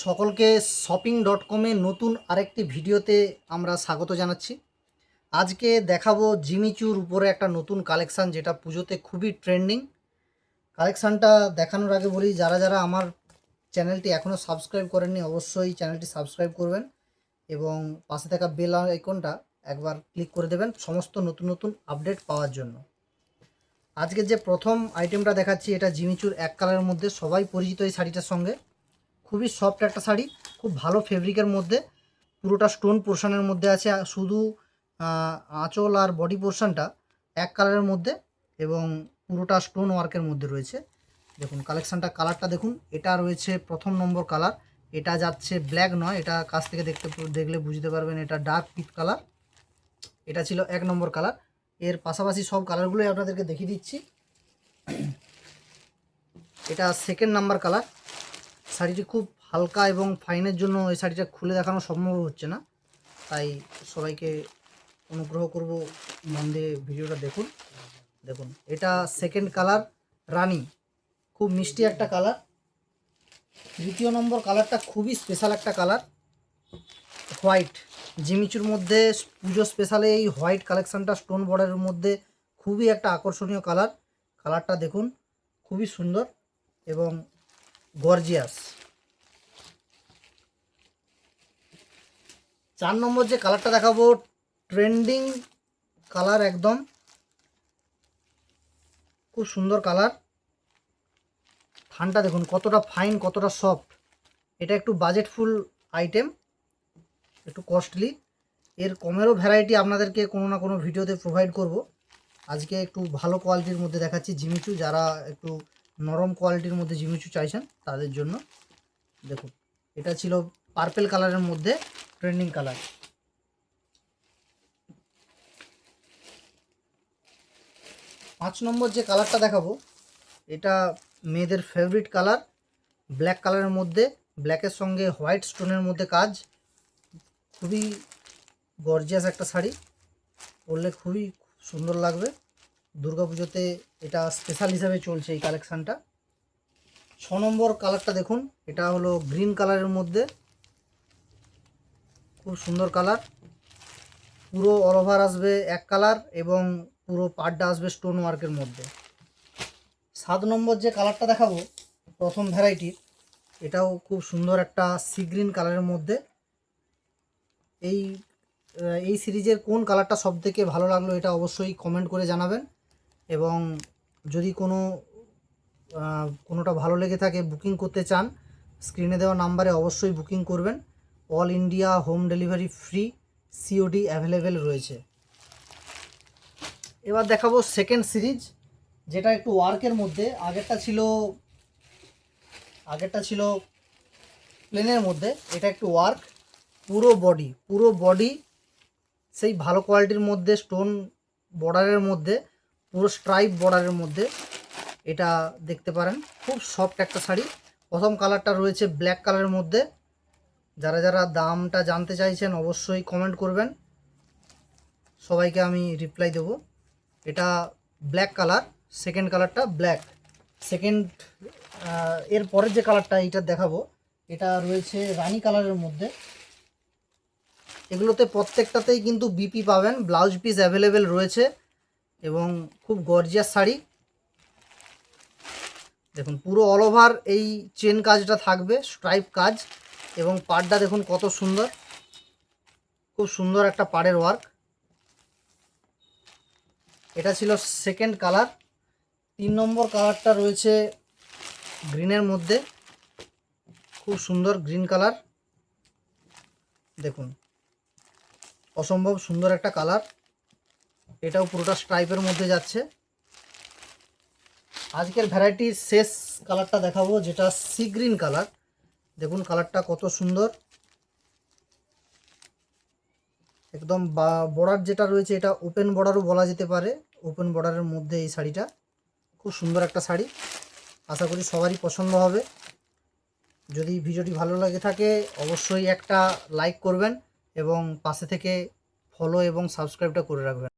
সকলকে shopping dot কমে নতুন আরেকটি ভিডিওতে আমরা স্বাগত জানাচ্ছি। আজকে দেখাবো জিমিচুর উপরে একটা নতুন কালেকশান যেটা পুজোতে খুবই ট্রেন্ডিং কালেকশানটা দেখানোর আগে বলি, যারা যারা আমার চ্যানেলটি এখনও সাবস্ক্রাইব করেননি, অবশ্যই চ্যানেলটি সাবস্ক্রাইব করবেন এবং পাশে থাকা বেল আইকনটা একবার ক্লিক করে দেবেন, সমস্ত নতুন নতুন আপডেট পাওয়ার জন্য। আজকে যে প্রথম আইটেমটা দেখাচ্ছি, এটা জিমিচুর এক কালারের মধ্যে সবাই পরিচিত এই শাড়িটার সঙ্গে। খুবই সফট একটা শাড়ি, খুব ভালো ফেব্রিকের মধ্যে, পুরোটা স্টোন পোর্শনের মধ্যে আছে, শুধু আঁচল আর বডি পোর্শনটা এক কালারের মধ্যে এবং পুরোটা স্টোন ওয়ার্কের মধ্যে রয়েছে। দেখুন কালেকশানটা কালারটা দেখুন, এটা রয়েছে প্রথম নম্বর কালার এটা যাচ্ছে ব্ল্যাক নয়, এটা কাছ থেকে দেখতে, দেখলে বুঝতে পারবেন, এটা ডার্ক পিট কালার এটা ছিল এক নম্বর কালারের পাশাপাশি সব কালারগুলোই আপনাদেরকে দেখিয়ে দিচ্ছি। এটা সেকেন্ড নাম্বার কালার শাড়িটি খুব হালকা এবং ফাইনের জন্য এই শাড়িটা খুলে দেখানো সম্ভব হচ্ছে না। তাই সবাইকে অনুগ্রহ করব মন দিয়ে ভিডিওটা দেখুন। দেখুন, এটা সেকেন্ড কালার রানি। খুব মিষ্টি একটা কালার দ্বিতীয় নম্বর কালারটা খুবই স্পেশাল একটা কালার হোয়াইট জিমিচুর মধ্যে পুজো স্পেশালে এই হোয়াইট কালেকশানটা স্টোন বর্ডারের মধ্যে খুবই একটা আকর্ষণীয় কালার কালারটা দেখুন, খুবই সুন্দর এবং গর্জিয়াস। চার নম্বর যে কালারটা দেখাবো ট্রেন্ডিং কালার একদম। খুব সুন্দর কালার থানটা দেখুন, কতটা ফাইন কতটা সফট এটা একটু বাজেটফুল আইটেম একটু কস্টলি এর কমেরও ভ্যারাইটি আপনাদেরকে কোনো না কোনো ভিডিওতে প্রোভাইড করব। আজকে একটু ভালো কোয়ালিটির মধ্যে দেখাচ্ছি জিমিচু, যারা একটু নরম কোয়ালিটির মধ্যে জিমিচু চাইছেন, তাদের জন্য দেখুন, এটা ছিল পার্পেল কালারের মধ্যে ট্রেন্ডিং কালার পাঁচ নম্বর যে কালারটা দেখাবো, এটা মেয়েদের ফেভারিট কালার ব্ল্যাক কালারের মধ্যে ব্ল্যাকের সঙ্গে হোয়াইট স্টোনের মধ্যে কাজ। খুবই গর্জিয়াস একটা শাড়ি, পরলে খুবই সুন্দর লাগবে। দুর্গাপুজোতে এটা স্পেশাল হিসাবে চলছে এই কালেকশানটা ছ নম্বর কালারটা দেখুন, এটা হলো গ্রিন কালারের মধ্যে। খুব সুন্দর কালার পুরো অল ওভার আসবে এক কালার এবং পুরো পাড়টা আসবে স্টোন ওয়ার্কের মধ্যে। সাত নম্বর যে কালারটা দেখাবো, প্রথম ভ্যারাইটির এটাও খুব সুন্দর একটা সি গ্রিন কালারের মধ্যে। এই এই সিরিজের কোন কালারটা সব থেকে ভালো লাগল এটা অবশ্যই কমেন্ট করে জানাবেন। এবং যদি কোনো কোনোটা ভালো লেগে থাকে, বুকিং করতে চান, স্ক্রিনে দেওয়া নাম্বারে অবশ্যই বুকিং করবেন। All India home delivery free COD available রয়েছে। এবার দেখাবো সেকেন্ড সিরিজ, যেটা একটু ওয়ার্কের মধ্যে, আগেরটা ছিল আগেরটা ছিল প্লেনের মধ্যে, এটা একটু ওয়ার্ক, পুরো বডি পুরো বডি, সেই ভালো কোয়ালিটির মধ্যে, স্টোন বর্ডারের মধ্যে পুরো স্ট্রাইপ বর্ডারের মধ্যে এটা দেখতে পারেন। খুব সফট একটা শাড়ি। প্রথম কালারটা রয়েছে ব্ল্যাক কালারের মধ্যে। যারা যারা দামটা জানতে চাইছেন অবশ্যই কমেন্ট করবেন। সবাইকে আমি রিপ্লাই দেব। এটা ব্ল্যাক কালার সেকেন্ড কালারটা ব্ল্যাক সেকেন্ড এর পরের যে কালারটা এটা দেখাবো, এটা রয়েছে রানি কালারের মধ্যে। এগুলোতে প্রত্যেকটাতেই কিন্তু বিপি পাবেন। ব্লাউজ পিস অ্যাভেলেবেল রয়েছে। এবং খুব গর্জিয়াস শাড়ি। দেখুন, পুরো অল ওভার এই চেন কাজটা থাকবে স্ট্রাইপ কাজ এবং পাড়টা দেখুন কত সুন্দর। খুব সুন্দর একটা পাড়ের ওয়ার্ক এটা ছিল সেকেন্ড কালার তিন নম্বর কালারটা রয়েছে গ্রিনের মধ্যে। খুব সুন্দর গ্রিন কালার দেখুন, অসম্ভব সুন্দর একটা কালার এটাও পুরোটা স্ট্রাইপের মধ্যে যাচ্ছে। আজকের ভ্যারাইটির শেষ কালারটা দেখাবো, যেটা সি গ্রিন কালার দেখুন কালারটা কত সুন্দর। একদম বর্ডার যেটা রয়েছে, এটা ওপেন বর্ডারও বলা যেতে পারে। ওপেন বর্ডারের মধ্যে এই শাড়িটা। খুব সুন্দর একটা শাড়ি। আশা করি সবারই পছন্দ হবে। যদি ভিডিওটি ভালো লাগে থাকে, অবশ্যই একটা লাইক করবেন এবং পাশে থেকে ফলো এবং সাবস্ক্রাইবটা করে রাখবেন।